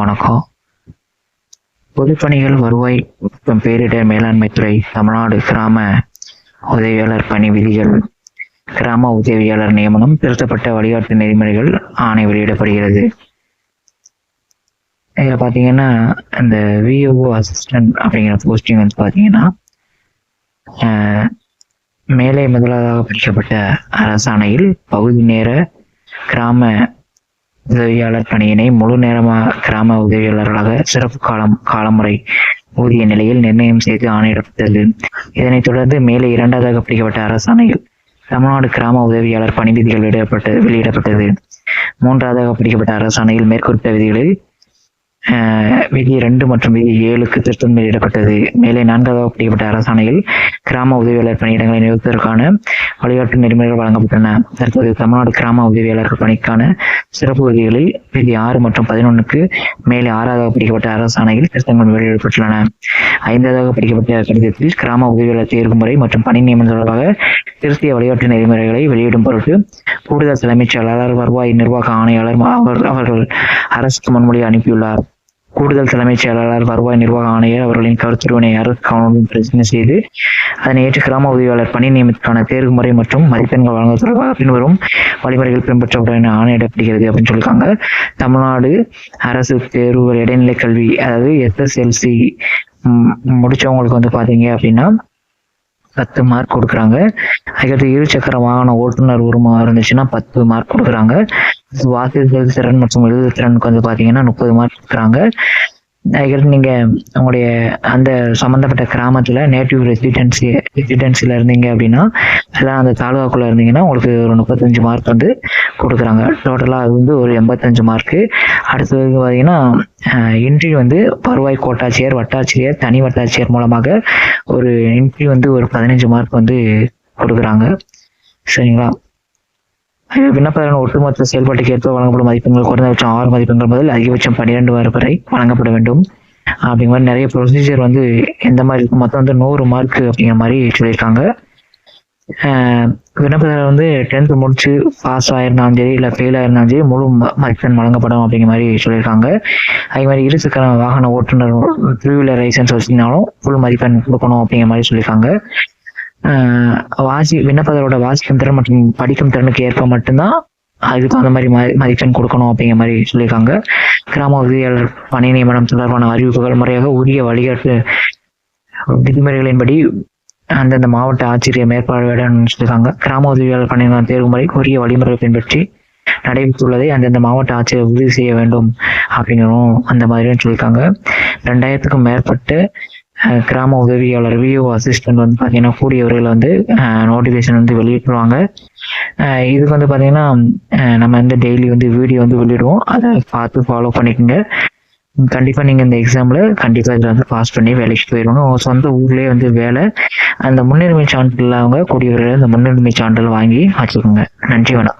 வணக்கம். பொதுப்பணிகள் வருவாய் மற்றும் பேரிடர் மேலாண்மைத்துறை தமிழ்நாடு கிராம உதவியாளர் பணி விதிகள் கிராம உதவியாளர் நியமனம் திருத்தப்பட்ட வழிகாட்டு நெறிமுறைகள் ஆணை வெளியிடப்படுகிறது. இதில் பார்த்தீங்கன்னா இந்த விஓஓ அசிஸ்டன்ட் அப்படிங்கிற போஸ்டிங் வந்து பார்த்தீங்கன்னா மேலே முதலாவதாக பிரிக்கப்பட்ட அரசாணையில் பகுதி நேர கிராம உதவியாளர் பணியினை முழு நேரமாக கிராம உதவியாளர்களாக சிறப்பு காலம் காலமுறை ஊதிய நிலையில் நிர்ணயம் செய்து ஆணையிடப்பட்டது. இதனைத் தொடர்ந்து மேலே இரண்டாவதாக பிடிக்கப்பட்ட அரசாணையில் தமிழ்நாடு கிராம உதவியாளர் பணி விதிகள் வெளியிடப்பட்டது வெளியிடப்பட்டது. மூன்றாவதாக பிடிக்கப்பட்ட அரசாணையில் மேற்குறிப்பிட்ட விதிகளில் விதி ரெண்டு மற்றும் விதி ஏழுக்கு திருத்தம் வெளியிடப்பட்டது மேலே நான்காவது பிடிக்கப்பட்ட அரசாணையில் கிராம உதவியாளர் பணியிடங்களை நிறுத்துவதற்கான வழிகாட்டு நெறிமுறைகள் வழங்கப்பட்டன. தற்போது தமிழ்நாடு கிராம உதவியாளர்கள் பணிக்கான சிறப்பு விதிகளில் விதி ஆறு மற்றும் பதினொன்றுக்கு மேலே ஆறாவதாக பிடிக்கப்பட்ட அரசாணையில் திருத்தங்கள் வெளியிடப்பட்டுள்ளன. ஐந்தாவது பிடிக்கப்பட்ட கடிதத்தில் கிராம உதவியாளர் தேர்வு முறை மற்றும் பணி நியமனம் தொடர்பாக திருத்திய வழிகாட்டு நெறிமுறைகளை வெளியிடும் பொருட்டு கூடுதல் தலைமைச் செயலாளர் வருவாய் நிர்வாக ஆணையாளர் அவர் அவர்கள் அரசுக்கு முன்மொழி அனுப்பியுள்ளார். கூடுதல் தலைமைச் செயலாளர் வருவாய் நிர்வாக ஆணையர் அவர்களின் கருத்துருவினை அரசு கவனம் பிரச்சனை செய்து அதனை ஏற்று கிராம உதவியாளர் பணி நியமனத்துக்கான தேர்வு முறை மற்றும் மதிப்பெண்கள் வழங்குவது தொடர்பாக பின்வரும் வழிமுறைகள் பின்பற்றப்படும் என ஆணையிடப்படுகிறது அப்படின்னு சொல்லியிருக்காங்க. தமிழ்நாடு அரசு தேர்வுகள் இடைநிலை கல்வி அதாவது எஸ்எஸ்எல்சி முடிச்சவங்களுக்கு வந்து பாத்தீங்க அப்படின்னா பத்து மார்க் கொடுக்குறாங்க. அதுக்கடுத்து இருசக்கர வாகன ஓட்டுநர் உரிமம் இருந்துச்சுன்னா பத்து மார்க் கொடுக்குறாங்க. வாசித்தல் திறன் மற்றும் எழுது திறனுக்கு வந்து பார்த்தீங்கன்னா முப்பது மார்க் கொடுக்குறாங்க. அதுக்கடுத்து நீங்க உங்களுடைய அந்த சம்பந்தப்பட்ட கிராமத்துல நேட்டிவ் ரெசிடென்சி ரெசிடென்சில இருந்தீங்க அப்படின்னா அதெல்லாம் அந்த தாலுகாக்குள்ளே இருந்தீங்கன்னா உங்களுக்கு ஒரு முப்பத்தஞ்சு மார்க் வந்து கொடுக்குறாங்க. டோட்டலா அது வந்து ஒரு எண்பத்தஞ்சு மார்க்கு அடுத்தது வந்து பாத்தீங்கன்னா இன்ட்ரி வந்து வருவாய் கோட்டாட்சியர் வட்டாட்சியர் தனி வட்டாட்சியர் மூலமாக ஒரு இன்ட்ரி வந்து ஒரு பதினஞ்சு மார்க் வந்து கொடுக்குறாங்க. சரிங்களா? விண்ணப்பதாரன் ஒட்டுமொத்த செயல்பாட்டுக்கு ஏற்ப வழங்கப்படும் மதிப்பெண்கள் குறைந்தபட்சம் ஆறு மதிப்பெண்கள் முதல் அதிகபட்சம் பன்னிரெண்டு வரை வரை வழங்கப்பட வேண்டும். அப்படிங்கிற மாதிரி நிறைய ப்ரொசீஜர் வந்து எந்த மாதிரி இருக்கும் மொத்தம் வந்து நூறு மார்க் அப்படிங்கிற மாதிரி சொல்லியிருக்காங்க. விண்ணப்பதாரர் வந்து டென்த் முடிச்சு பாஸ் ஆயிருந்தாலும் சரி இல்லை ஃபெயில் ஆயிருந்தாலும் சரி முழு ம- மதிப்பெண் வழங்கப்படும் அப்படிங்கிற மாதிரி சொல்லியிருக்காங்க. அதே மாதிரி இருசக்கர வாகன ஓட்டுநர் த்ரீ வீலர் லைசன்ஸ் வச்சிருந்தாலும் ஃபுல் மதிப்பெண் கொடுக்கணும் அப்படிங்கிற மாதிரி சொல்லியிருக்காங்க. வாசி விண்ணப்பதரோட வாசிக்கும் திறன் மற்றும் படிக்கும் திறனுக்கு ஏற்ப மட்டும்தான் அதுக்கு தகுந்த மாதிரி மதிப்பெண் கொடுக்கணும் அப்படிங்கிற மாதிரி சொல்லியிருக்காங்க. கிராம உதவியாளர் பணி நியமனம் தொடர்பான அறிவிப்புகள் முறையாக உரிய வழிகாட்டு விதிமுறைகளின்படி அந்தந்த மாவட்ட ஆட்சியர் மேற்பார்வையிடன்னு சொல்லியிருக்காங்க. கிராம உதவியாளர் பணி நியமனம் தேர்வு முறை உரிய வழிமுறை பின்பற்றி நடைபெற்றுள்ளதை அந்தந்த மாவட்ட ஆட்சியர் உறுதி செய்ய வேண்டும் அப்படிங்கிறோம் அந்த மாதிரியும் சொல்லியிருக்காங்க. ரெண்டாயிரத்துக்கும் மேற்பட்டு கிராம உதவியாளர் விஓ அசிஸ்டன்ட் வந்து பார்த்தீங்கன்னா கூடிய வந்து நோட்டிஃபிகேஷன் வந்து வெளியிட்டுருவாங்க. இதுக்கு வந்து பார்த்தீங்கன்னா நம்ம வந்து டெய்லி வந்து வீடியோ வந்து வெளியிடுவோம். அதை பார்த்து ஃபாலோ பண்ணிக்கோங்க. கண்டிப்பாக நீங்கள் இந்த எக்ஸாமில் கண்டிப்பாக இதில் வந்து பாஸ் பண்ணி வேலைக்கு போயிடுவாங்க உங்கள் சொந்த ஊர்லேயே வந்து வேலை அந்த முன்னுரிமை சான்றிதழ் அவங்க கூடிய அந்த முன்னுரிமை சான்றிதழ் வாங்கி வச்சுக்கோங்க. நன்றி வணக்கம்.